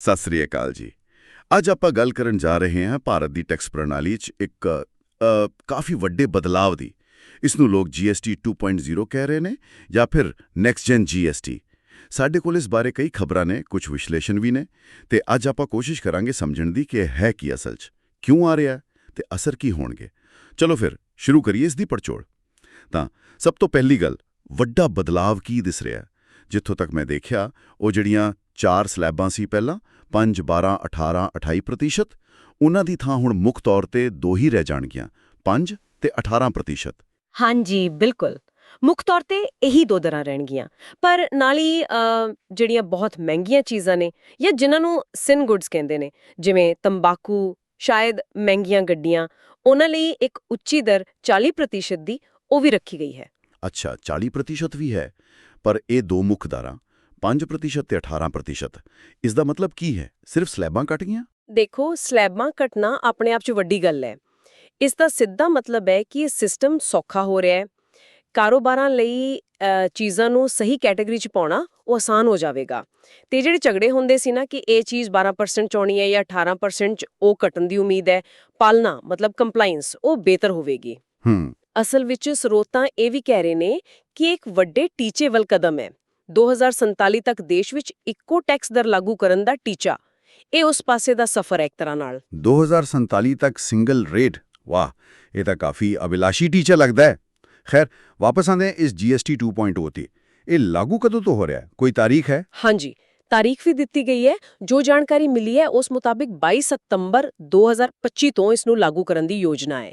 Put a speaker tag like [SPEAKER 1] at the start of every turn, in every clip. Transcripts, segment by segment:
[SPEAKER 1] ਸਤਿ ਸ੍ਰੀ ਅਕਾਲ ਜੀ। ਅੱਜ ਆਪਾਂ ਗੱਲ ਕਰਨ ਜਾ ਰਹੇ ਹਾਂ ਭਾਰਤ ਦੀ ਟੈਕਸ ਪ੍ਰਣਾਲੀ 'ਚ ਇੱਕ ਕਾਫੀ ਵੱਡੇ ਬਦਲਾਵ ਦੀ। ਇਸ ਨੂੰ ਲੋਕ GST 2.0 ਕਹਿ ਰਹੇ ਨੇ ਜਾਂ ਫਿਰ ਨੈਕਸਟ ਜਨ GST ਸਾਡੇ ਕੋਲ ਇਸ ਬਾਰੇ ਕਈ ਖਬਰਾਂ ਨੇ, ਕੁਝ ਵਿਸ਼ਲੇਸ਼ਣ ਵੀ ਨੇ ਤੇ ਅੱਜ ਆਪਾਂ ਕੋਸ਼ਿਸ਼ ਕਰਾਂਗੇ ਸਮਝਣ ਦੀ ਕਿ ਹੈ ਕੀ ਅਸਲ 'ਚ। ਕਿਉਂ ਆ ਰਿਹਾ ਹੈ ਤੇ ਅਸਰ ਕੀ ਹੋਣਗੇ? ਚਲੋ ਫਿਰ, ਸ਼ੁਰੂ ਕਰੀਏ ਇਸ ਦੀ ਪੜਚੋਲ। ਤਾਂ ਸਭ ਤੋਂ ਪਹਿਲੀ ਗੱਲ, ਵੱਡਾ ਬਦਲਾਵ ਕੀ ਦਿਸ ਰਿਹਾ? ਜਿੱਥੋਂ ਤੱਕ ਮੈਂ ਦੇਖਿਆ, ਉਹ ਜਿਹੜੀਆਂ ਚਾਰ ਸਲੈਬਾਂ ਸੀ ਪਹਿਲਾਂ 5 12 18 28 ਪ੍ਰਤੀਸ਼ਤ। ਉਹਨਾਂ ਦੀ ਥਾਂ ਹੁਣ ਮੁੱਖ ਤੌਰ ਤੇ ਦੋ ਹੀ ਰਹਿ ਜਾਣਗੀਆਂ 5 ਤੇ 18 ਪ੍ਰਤੀਸ਼ਤ।
[SPEAKER 2] ਹਾਂਜੀ ਬਿਲਕੁਲ। ਮੁੱਖ ਤੌਰ ਤੇ ਇਹੀ ਦੋ ਦਰਾਂ ਰਹਿਣਗੀਆਂ। ਪਰ ਨਾਲ ਹੀ ਜਿਹੜੀਆਂ ਬਹੁਤ ਮਹਿੰਗੀਆਂ ਚੀਜ਼ਾਂ ਨੇ ਜਾਂ ਜਿਨ੍ਹਾਂ ਨੂੰ ਸਿਨ ਗੁੱਡਸ ਕਹਿੰਦੇ ਨੇ ਜਿਵੇਂ ਤੰਬਾਕੂ ਸ਼ਾਇਦ ਮਹਿੰਗੀਆਂ ਗੱਡੀਆਂ ਉਹਨਾਂ ਲਈ ਇੱਕ ਉੱਚੀ ਦਰ 40% ਦੀ ਉਹ ਵੀ ਰੱਖੀ ਗਈ ਹੈ।
[SPEAKER 1] ਅੱਛਾ 40 ਪ੍ਰਤੀਸ਼ਤ ਵੀ ਹੈ। ਪਰ ਇਹ ਦੋ ਮੁੱਖ ਦਰਾਂ। 5 ਪ੍ਰਤੀਸ਼ਤ ਤੇ 18 ਪ੍ਰਤੀਸ਼ਤ। ਇਸ ਦਾ ਮਤਲਬ ਕੀ ਹੈ? ਸਿਰਫ ਸਲੈਬਾਂ ਕੱਟ ਗਈਆਂ
[SPEAKER 2] ਦੇਖੋ ਸਲੈਬਾਂ ਘਟਣਾ ਆਪਣੇ ਆਪ 'ਚ ਵੱਡੀ ਗੱਲ ਹੈ। ਇਸ ਦਾ ਸਿੱਧਾ ਮਤਲਬ ਹੈ ਕਿ ਇਹ ਸਿਸਟਮ ਸੌਖਾ ਹੋ ਰਿਹਾ ਹੈ। ਕਾਰੋਬਾਰਾਂ ਲਈ ਚੀਜ਼ਾਂ ਨੂੰ ਸਹੀ ਕੈਟਾਗਰੀ 'ਚ ਪਾਉਣਾ ਉਹ ਆਸਾਨ ਹੋ ਜਾਵੇਗਾ। ਤੇ ਜਿਹੜੇ ਝਗੜੇ ਹੁੰਦੇ ਸੀ ਨਾ ਕਿ ਇਹ ਚੀਜ਼ 12% ਚ ਆਉਣੀ ਹੈ ਜਾਂ 18% ਚ ਉਹ ਘਟਣ ਦੀ ਉਮੀਦ ਹੈ ਪਾਲਣਾ ਮਤਲਬ ਕੰਪਲਾਈਂਸ ਉਹ ਬਿਹਤਰ ਹੋਵੇਗੀ।
[SPEAKER 1] ਹੂੰ।
[SPEAKER 2] ਅਸਲ ਵਿੱਚ ਸਰੋਤਾਂ ਇਹ ਵੀ ਕਹਿ ਰਹੇ ਨੇ ਕਿ ਇੱਕ ਵੱਡੇ ਟੀਚੇ ਵੱਲ ਕਦਮ ਹੈ। 2047 ਤੱਕ ਦੇਸ਼ ਵਿੱਚ ਇੱਕੋ ਟੈਕਸ ਦਰ ਲਾਗੂ ਕਰਨ ਦਾ ਟੀਚਾ। ਇਹ ਉਸ ਪਾਸੇ ਦਾ ਸਫ਼ਰ ਹੈ ਇੱਕ ਤਰ੍ਹਾਂ ਨਾਲ।
[SPEAKER 1] 2047 ਤੱਕ ਸਿੰਗਲ ਰੇਟ ਵਾਹ ਇਹ ਤਾਂ ਕਾਫੀ ਅਭਿਲਾਸ਼ੀ ਟੀਚਾ ਲੱਗਦਾ ਹੈ। ਖੈਰ ਵਾਪਸ ਆਉਂਦੇ ਹਾਂ ਇਸ GST 2.0 ਤੇ। ਇਹ ਲਾਗੂ ਕਦੋਂ ਤੋਂ ਹੋ ਰਿਹਾ ਹੈ? ਕੋਈ ਤਾਰੀਖ ਹੈ?
[SPEAKER 2] ਹਾਂਜੀ ਤਾਰੀਖ ਵੀ ਦਿੱਤੀ ਗਈ ਹੈ। ਜੋ ਜਾਣਕਾਰੀ ਮਿਲੀ ਹੈ ਉਸ ਮੁਤਾਬਿਕ 22 ਸਤੰਬਰ 2025 ਤੋਂ ਇਸ ਨੂੰ ਲਾਗੂ ਕਰਨ ਦੀ ਯੋਜਨਾ ਹੈ।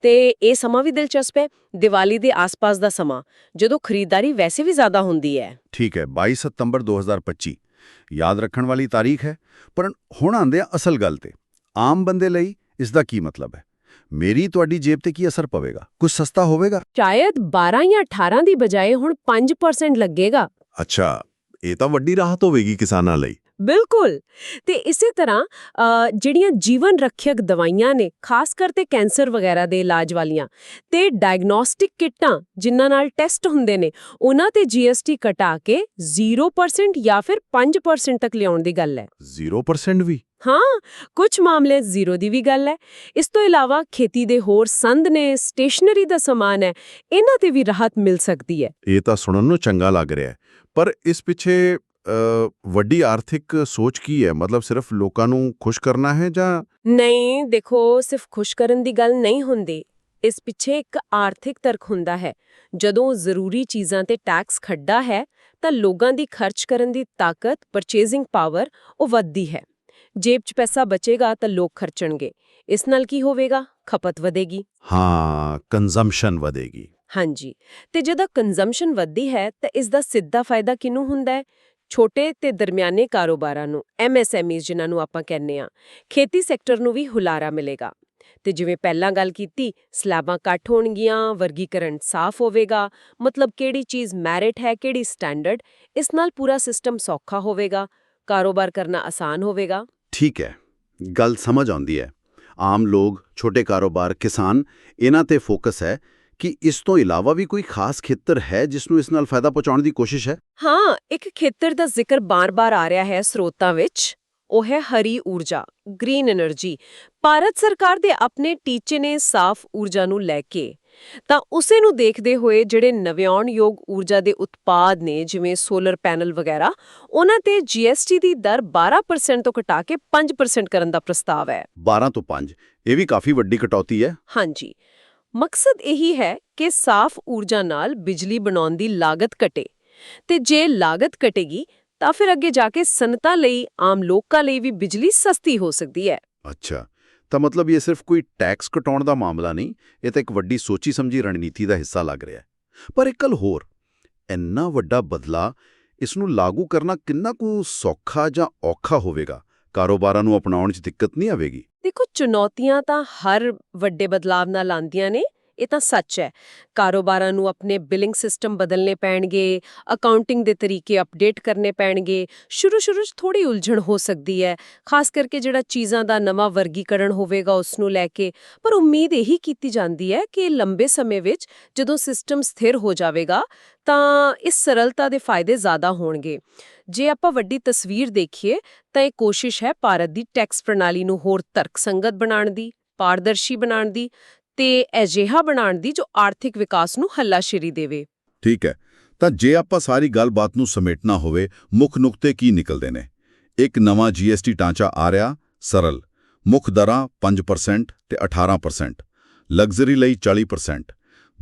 [SPEAKER 2] ਤੇ ਇਹ ਸਮਾਂ ਵੀ ਦਿਲਚਸਪ ਹੈ ਦੀਵਾਲੀ ਦੇ ਆਸ-ਪਾਸ ਦਾ ਸਮਾਂ ਜਦੋਂ ਖਰੀਦਦਾਰੀ ਵੈਸੇ ਵੀ ਜ਼ਿਆਦਾ ਹੁੰਦੀ ਹੈ।
[SPEAKER 1] ਠੀਕ ਹੈ 22 ਸਤੰਬਰ 2025 ਯਾਦ ਰੱਖਣ ਵਾਲੀ ਤਾਰੀਖ ਹੈ ਪਰ ਹੁਣ ਆਉਂਦੇ ਆ ਅਸਲ ਗੱਲ ਤੇ। ਆਮ ਬੰਦੇ ਲਈ ਇਸ ਦਾ ਕੀ ਮਤਲਬ ਹੈ? ਮੇਰੀ ਤੁਹਾਡੀ ਜੇਬ ਤੇ ਕੀ ਅਸਰ ਪਵੇਗਾ? ਕੁਝ ਸਸਤਾ ਹੋਵੇਗਾ?
[SPEAKER 2] ਸ਼ਾਇਦ 12 ਜਾਂ 18 ਦੀ ਬਜਾਏ ਹੁਣ 5% ਲੱਗੇਗਾ।
[SPEAKER 3] ਅੱਛਾ ਇਹ ਤਾਂ ਵੱਡੀ ਰਾਹਤ ਹੋਵੇਗੀ ਕਿਸਾਨਾਂ ਲਈ।
[SPEAKER 2] ਬਿਲਕੁਲ। ਤੇ ਇਸੇ ਤਰ੍ਹਾਂ ਜਿਹੜੀਆਂ ਜੀਵਨ ਰੱਖਿਅਕ ਦਵਾਈਆਂ ਨੇ ਖਾਸ ਕਰਕੇ ਕੈਂਸਰ ਵਗੈਰਾ ਦੇ ਇਲਾਜ ਵਾਲੀਆਂ ਤੇ ਡਾਇਗਨੋਸਟਿਕ ਕਿੱਟਾਂ ਜਿਨ੍ਹਾਂ ਨਾਲ ਟੈਸਟ ਹੁੰਦੇ ਨੇ ਉਹਨਾਂ ਤੇ GST ਘਟਾ ਕੇ 0% ਜਾਂ ਫਿਰ 5% ਤੱਕ ਲਿਆਉਣ ਦੀ ਗੱਲ ਹੈ।
[SPEAKER 3] 0% ਵੀ?
[SPEAKER 2] ਹਾਂ ਕੁਝ ਮਾਮਲੇ ਜ਼ੀਰੋ ਦੀ ਵੀ ਗੱਲ ਹੈ। ਇਸ ਤੋਂ ਇਲਾਵਾ ਖੇਤੀ ਦੇ ਹੋਰ ਸੰਦ ਨੇ ਸਟੇਸ਼ਨਰੀ ਦਾ ਸਮਾਨ ਹੈ ਇਹਨਾਂ ਤੇ ਵੀ ਰਾਹਤ ਮਿਲ ਸਕਦੀ ਹੈ।
[SPEAKER 3] ਇਹ ਤਾਂ ਸੁਣਨ ਨੂੰ ਚੰਗਾ ਲੱਗ ਰਿਹਾ ਹੈ। ਪਰ ਇਸ ਪਿੱਛੇ ਵੱਡੀ ਆਰਥਿਕ ਸੋਚ ਕੀ ਹੈ? ਮਤਲਬ ਸਿਰਫ ਲੋਕਾਂ ਨੂੰ ਖੁਸ਼ ਕਰਨਾ ਹੈ ਜਾਂ
[SPEAKER 2] ਨਹੀਂ ਦੇਖੋ ਸਿਰਫ ਖੁਸ਼ ਕਰਨ ਦੀ ਗੱਲ ਨਹੀਂ ਹੁੰਦੀ। ਇਸ ਪਿੱਛੇ ਇੱਕ ਆਰਥਿਕ ਤਰਕ ਹੁੰਦਾ ਹੈ। ਜਦੋਂ ਜ਼ਰੂਰੀ ਚੀਜ਼ਾਂ ਤੇ ਟੈਕਸ ਖੱਡਾ ਹੈ ਤਾਂ ਲੋਕਾਂ ਦੀ ਖਰਚ ਕਰਨ ਦੀ ਤਾਕਤ ਪਰਚੇਜ਼ਿੰਗ ਪਾਵਰ ਉਹ ਵੱਧਦੀ ਹੈ। ਜੇਬ 'ਚ ਪੈਸਾ ਬਚੇਗਾ ਤਾਂ ਲੋਕ ਖਰਚਣਗੇ। ਇਸ ਨਾਲ ਕੀ ਹੋਵੇਗਾ? ਖਪਤ ਵਧੇਗੀ।
[SPEAKER 3] ਹਾਂ ਕੰਜ਼ੰਪਸ਼ਨ ਵਧੇਗੀ।
[SPEAKER 2] ਹਾਂਜੀ। ਤੇ ਜਦੋਂ ਕੰਜ਼ੰਪਸ਼ਨ ਵੱਧਦੀ ਹੈ, ਤਾਂ ਇਸ ਦਾ ਸਿੱਧਾ ਫਾਇਦਾ ਕਿਹਨੂੰ ਹੁੰਦਾ ਹੈ? ਛੋਟੇ ਤੇ ਦਰਮਿਆਨੇ ਕਾਰੋਬਾਰਾਂ ਨੂੰ ਐਮਐਸਐਮਈਜ਼ ਜਿਨ੍ਹਾਂ ਨੂੰ ਆਪਾਂ ਕਹਿੰਦੇ ਆ ਖੇਤੀ ਸੈਕਟਰ ਨੂੰ ਵੀ ਹੁਲਾਰਾ ਮਿਲੇਗਾ। ਤੇ ਜਿਵੇਂ ਪਹਿਲਾਂ ਗੱਲ ਕੀਤੀ, ਸਲੈਬਾਂ ਘੱਟ ਹੋਣਗੀਆਂ, ਵਰਗੀਕਰਨ ਸਾਫ਼ ਹੋਵੇਗਾ। ਮਤਲਬ ਕਿਹੜੀ ਚੀਜ਼ ਮੈਰਿਟ ਹੈ, ਕਿਹੜੀ ਸਟੈਂਡਰਡ ਇਸ ਨਾਲ ਪੂਰਾ ਸਿਸਟਮ ਸੌਖਾ ਹੋਵੇਗਾ। ਕਾਰੋਬਾਰ ਕਰਨਾ ਆਸਾਨ ਹੋਵੇਗਾ।
[SPEAKER 1] ਠੀਕ ਹੈ। ਗੱਲ ਸਮਝ ਆਉਂਦੀ ਹੈ। ਆਮ ਲੋਕ, ਛੋਟੇ ਕਾਰੋਬਾਰ, ਕਿਸਾਨ, ਇਹਨਾਂ ਤੇ ਫੋਕਸ ਹੈ ਕਿ ਇਸ ਤੋਂ ਇਲਾਵਾ ਵੀ ਕੋਈ ਖਾਸ ਖੇਤਰ ਹੈ ਜਿਸ ਨੂੰ ਇਸ ਨਾਲ ਫਾਇਦਾ ਪਹੁੰਚਾਉਣ ਦੀ ਕੋਸ਼ਿਸ਼ ਹੈ?
[SPEAKER 2] ਹਾਂ ਇੱਕ ਖੇਤਰ ਦਾ ਜ਼ਿਕਰ ਬਾਰ-ਬਾਰ ਆ ਰਿਹਾ ਹੈ ਸਰੋਤਾਂ ਵਿੱਚ ਉਹ ਹੈ ਹਰੀ ਊਰਜਾ ਗ੍ਰੀਨ એનર્ਜੀ ਭਾਰਤ ਸਰਕਾਰ ਦੇ ਆਪਣੇ ਟੀਚੇ ਨੇ ਸਾਫ਼ ਊਰਜਾ ਨੂੰ ਲੈ ਕੇ ਤਾਂ ਉਸੇ ਨੂੰ ਦੇਖਦੇ ਹੋਏ ਜਿਹੜੇ ਨਵਿਆਉਣ ਯੋਗ ਊਰਜਾ ਦੇ ਉਤਪਾਦ ਨੇ ਜਿਵੇਂ ਸੋਲਰ ਪੈਨਲ ਵਗੈਰਾ ਉਹਨਾਂ ਤੇ ਜੀਐਸਟੀ ਦੀ ਦਰ 12% ਤੋਂ ਘਟਾ ਕੇ 5% ਕਰਨ ਦਾ ਪ੍ਰਸਤਾਵ ਹੈ।
[SPEAKER 1] 12 ਤੋਂ 5 ਇਹ ਵੀ ਕਾਫੀ ਵੱਡੀ ਕਟੌਤੀ ਹੈ।
[SPEAKER 2] ਹਾਂਜੀ। ਮਕਸਦ ਇਹੀ ਹੈ ਕਿ ਸਾਫ਼ ਊਰਜਾ ਨਾਲ ਬਿਜਲੀ ਬਣਾਉਣ ਦੀ ਲਾਗਤ ਘਟੇ ਤੇ ਜੇ ਲਾਗਤ ਘਟੇਗੀ, ਤਾਂ ਫਿਰ ਅੱਗੇ ਜਾ ਕੇ ਸਨਅਤਾਂ ਲਈ, ਆਮ ਲੋਕਾਂ ਲਈ ਵੀ ਬਿਜਲੀ ਸਸਤੀ ਹੋ ਸਕਦੀ ਹੈ।
[SPEAKER 1] ਅੱਛਾ, ਤਾਂ ਮਤਲਬ ਇਹ ਸਿਰਫ ਕੋਈ ਟੈਕਸ ਘਟਾਉਣ ਦਾ ਮਾਮਲਾ ਨਹੀਂ, ਇਹ ਤਾਂ ਇੱਕ ਵੱਡੀ ਸੋਚੀ ਸਮਝੀ ਰਣਨੀਤੀ ਦਾ ਹਿੱਸਾ ਲੱਗ ਰਿਹਾ ਪਰ ਇੱਕ ਗੱਲ ਹੋਰ, ਇੰਨਾ ਵੱਡਾ ਬਦਲਾ ਇਸ ਨੂੰ ਲਾਗੂ ਕਰਨਾ ਕਿੰਨਾ ਕੁ ਸੌਖਾ ਜਾਂ ਔਖਾ ਹੋਵੇਗਾ? ਕਾਰੋਬਾਰਾਂ ਨੂੰ ਅਪਣਾਉਣ 'ਚ ਦਿੱਕਤ ਨਹੀਂ ਆਵੇਗੀ?
[SPEAKER 2] ਦੇਖੋ, ਚੁਣੌਤੀਆਂ ਤਾਂ ਹਰ ਵੱਡੇ ਬਦਲਾਵ ਨਾਲ ਆਉਂਦੀਆਂ ਨੇ। ਇਹ ਤਾਂ ਸੱਚ ਹੈ। ਕਾਰੋਬਾਰਾਂ ਨੂੰ ਆਪਣੇ ਬਿਲਿੰਗ ਸਿਸਟਮ ਬਦਲਨੇ ਪੈਣਗੇ ਅਕਾਊਂਟਿੰਗ ਦੇ ਤਰੀਕੇ ਅਪਡੇਟ ਕਰਨੇ ਪੈਣਗੇ। ਸ਼ੁਰੂ ਸ਼ੁਰੂ 'ਚ ਥੋੜੀ ਉਲਝਣ ਹੋ ਸਕਦੀ ਹੈ। ਖਾਸ ਕਰਕੇ ਜਿਹੜਾ ਚੀਜ਼ਾਂ ਦਾ ਨਵਾਂ ਵਰਗੀਕਰਨ ਹੋਵੇਗਾ ਉਸ ਨੂੰ ਲੈ ਕੇ। ਪਰ ਉਮੀਦ ਇਹੀ ਕੀਤੀ ਜਾਂਦੀ ਹੈ ਕਿ ਲੰਬੇ ਸਮੇਂ ਵਿੱਚ ਜਦੋਂ ਸਿਸਟਮ ਸਥਿਰ ਹੋ ਜਾਵੇਗਾ, ਤਾਂ ਇਸ ਸਰਲਤਾ ਦੇ ਫਾਇਦੇ ਜ਼ਿਆਦਾ ਹੋਣਗੇ। ਜੇ ਆਪਾਂ ਵੱਡੀ ਤਸਵੀਰ ਦੇਖੀਏ, ਤਾਂ ਇਹ ਕੋਸ਼ਿਸ਼ ਹੈ ਭਾਰਤ ਦੀ ਟੈਕਸ ਪ੍ਰਣਾਲੀ ਨੂੰ ਹੋਰ ਤਰਕਸੰਗਤ ਬਣਾਉਣ ਦੀ, ਪਾਰਦਰਸ਼ੀ ਬਣਾਉਣ ਦੀ। ਤੇ ਅਜਿਹਾ ਬਣਾਉਣ ਦੀ ਜੋ ਆਰਥਿਕ ਵਿਕਾਸ ਨੂੰ ਹੱਲਾਸ਼ੇਰੀ ਦੇਵੇ।
[SPEAKER 1] ਠੀਕ ਹੈ। ਤਾਂ ਜੇ ਆਪਾਂ ਸਾਰੀ ਗੱਲਬਾਤ ਨੂੰ ਸਮੇਟਣਾ ਹੋਵੇ, ਮੁੱਖ ਨੁਕਤੇ ਕੀ ਨਿਕਲਦੇ ਨੇ? ਇੱਕ ਨਵਾਂ ਜੀਐਸਟੀ ਢਾਂਚਾ ਆ ਰਿਹਾ, ਸਰਲ। ਮੁੱਖ ਦਰਾਂ 5% ਤੇ 18% ਲਗਜ਼ਰੀ ਲਈ 40%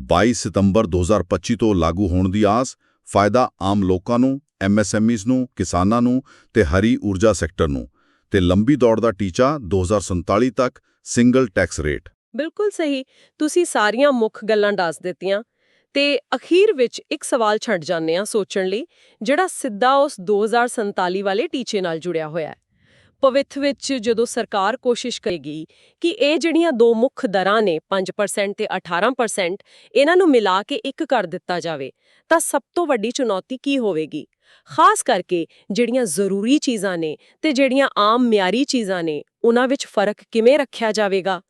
[SPEAKER 1] 22 ਸਤੰਬਰ 2025 ਤੋਂ ਲਾਗੂ ਹੋਣ ਦੀ ਆਸ, ਫਾਇਦਾ ਆਮ ਲੋਕਾਂ ਨੂੰ ਐਮਐਸਐਮਈਜ਼ ਨੂੰ, ਕਿਸਾਨਾਂ ਨੂੰ ਤੇ ਹਰੀ ਊਰਜਾ ਸੈਕਟਰ ਨੂੰ। ਤੇ ਲੰਬੀ ਦੌੜ ਦਾ ਟੀਚਾ 2047 ਤੱਕ ਸਿੰਗਲ ਟੈਕਸ ਰੇਟ
[SPEAKER 2] ਬਿਲਕੁਲ ਸਹੀ, ਤੁਸੀਂ ਸਾਰੀਆਂ ਮੁੱਖ ਗੱਲਾਂ ਦੱਸ ਦਿੱਤੀਆਂ ਤੇ ਅਖੀਰ ਵਿੱਚ ਇੱਕ ਸਵਾਲ ਛੱਡ ਜਾਂਦੇ ਆ ਸੋਚਣ ਲਈ, ਜਿਹੜਾ ਸਿੱਧਾ ਉਸ 2047 ਵਾਲੇ ਟੀਚੇ ਨਾਲ ਜੁੜਿਆ ਹੋਇਆ ਹੈ। ਭਵਿੱਖ ਵਿੱਚ ਜਦੋਂ ਸਰਕਾਰ ਕੋਸ਼ਿਸ਼ ਕਰੇਗੀ ਕਿ ਇਹ ਜਿਹੜੀਆਂ ਦੋ ਮੁੱਖ ਦਰਾਂ ਨੇ 5% ਤੇ 18% ਇਹਨਾਂ ਨੂੰ ਮਿਲਾ ਕੇ ਇੱਕ ਕਰ ਦਿੱਤਾ ਜਾਵੇ, ਤਾਂ ਸਭ ਤੋਂ ਵੱਡੀ ਚੁਣੌਤੀ ਕੀ ਹੋਵੇਗੀ? ਖਾਸ ਕਰਕੇ ਜਿਹੜੀਆਂ ਜ਼ਰੂਰੀ ਚੀਜ਼ਾਂ ਨੇ ਤੇ ਜਿਹੜੀਆਂ ਆਮ ਮਿਆਰੀ ਚੀਜ਼ਾਂ ਨੇ, ਉਹਨਾਂ ਵਿੱਚ ਫ਼ਰਕ ਕਿਵੇਂ ਰੱਖਿਆ ਜਾਵੇਗਾ?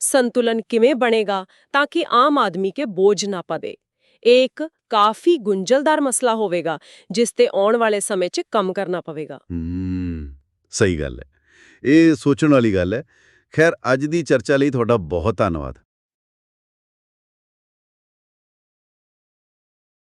[SPEAKER 2] ਸੰਤੁਲਨ ਕਿਵੇਂ ਬਣੇਗਾ ਤਾਂ ਕਿ ਆਮ ਆਦਮੀ ਕੇ ਬੋਝ ਨਾ ਪਵੇ। ਇਹ ਇੱਕ ਕਾਫੀ ਗੁੰਝਲਦਾਰ ਮਸਲਾ ਹੋਵੇਗਾ, ਜਿਸ ਤੇ ਆਉਣ ਵਾਲੇ ਸਮੇਂ 'ਚ ਕੰਮ ਕਰਨਾ ਪਵੇਗਾ।
[SPEAKER 3] ਸਹੀ ਗੱਲ ਹੈ। ਇਹ ਸੋਚਣ ਵਾਲੀ ਗੱਲ ਹੈ। ਖੈਰ, ਅੱਜ ਦੀ ਚਰਚਾ ਲਈ ਤੁਹਾਡਾ ਬਹੁਤ ਧੰਨਵਾਦ।